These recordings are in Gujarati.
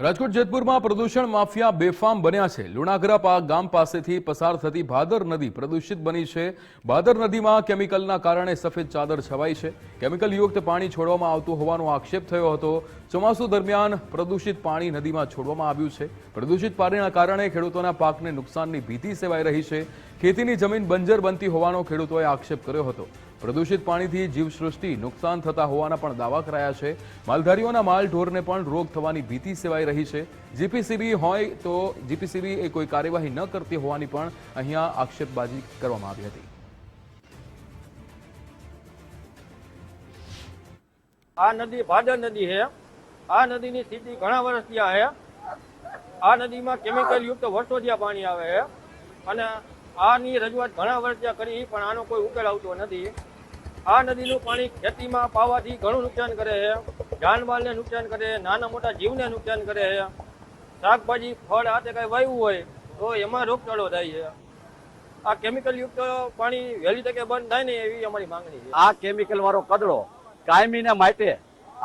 રાજકોટ જેતપુરમાં પ્રદૂષણ માફિયા બેફામ બન્યા છે. લુણાગરા ગામ પાસેથી પસાર થતી ભાદર નદી પ્રદૂષિત બની છે. ભાદર નદીમાં કેમિકલના કારણે સફેદ ચાદર છવાઈ છે. કેમિકલયુક્ત પાણી છોડવામાં આવતું હોવાનો આક્ષેપ થયો હતો. ચોમાસુ દરમિયાન પ્રદૂષિત પાણી નદીમાં છોડવામાં આવ્યું છે. પ્રદૂષિત પાણીના કારણે ખેડૂતોના પાકને નુકસાનની ભીતિ સેવાઈ રહી છે. ખેતીની જમીન બંજર બનતી હોવાનો ખેડૂતોએ આક્ષેપ કર્યો હતો. પ્રદૂષિત પાણીથી જીવસૃષ્ટિ નુકસાન થતા હોવાના પણ દાવા કરાયા છે. માલધારીઓના માલ ઢોરને પણ રોગ થવાની ભીતિ સેવાઈ રહી છે. જીપીસીબી હોય તો જીપીસીબી એ કોઈ કાર્યવાહી ન કરતી હોવાની પણ અહીંયા આક્ષેપબાજી કરવામાં આવી હતી. આ નદી ભાદર નદી છે. આ નદીની સ્થિતિ ઘણા વર્ષથી આ છે. આ નદીમાં કેમિકલ યુક્ત વર્ષો જ્યાં પાણી આવે છે. અને આની રજૂઆત ઘણા વર્ષથી કરી, પણ આનો કોઈ ઉકેલ આવતો નથી. આ નદીનું પાણી ખેતીમાં પાવાથી ઘણું નુકસાન કરે છે. જાનમાલને નુકસાન કરે છે નાના મોટા જીવને નુકસાન કરે છે. શાકભાજી, ફળ આ કાંઈ વાવ્યું હોય, તો એમાં રોગચાળો થાય છે. આ કેમિકલ યુક્ત પાણી વહેલી તકે બંધ થાય ને એવી અમારી માંગણી છે. આ કેમિકલ વાળો કદડો કાયમીને માટે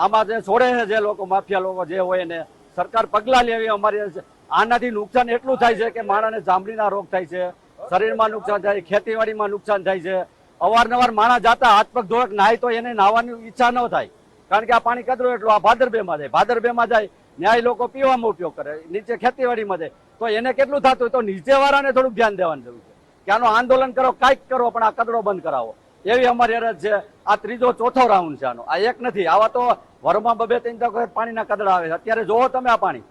આમાં જે છોડે છે, જે લોકો માફિયા લોકો જે હોય ને સરકાર પગલાં લેવી અમારી આનાથી નુકસાન એટલું થાય છે કે માણસને ચામડીના રોગ થાય છે, શરીરમાં નુકસાન થાય, ખેતીવાડીમાં નુકસાન થાય છે. અવારનવાર માણસ જાતા હાથ પગ ધોળક નાય તો એને નાહવાની ઈચ્છા ન થાય. કારણ કે આ પાણી કચરો એટલું, આ ભાદરબેમાં જાય. ભાદરબેમાં જાય, ન્યાય લોકો પીવામાં ઉપયોગ કરે. નીચે ખેતીવાડીમાં જાય. તો એને કેટલું થતું હોય તો નીચેવાળાને થોડુંક ધ્યાન દેવાનું જરૂર છે. કે આનું આંદોલન કરો, કાંઈક કરો, પણ આ કચરો બંધ કરાવો. એવી અમારી અરજ છે. આ ત્રીજો ચોથો રાઉન્ડ છે આનો. આ એક નથી. આવા તો વરમાં બબે ત્રણ પાણીના કદડા આવે છે. અત્યારે જોવો તમે આ પાણી.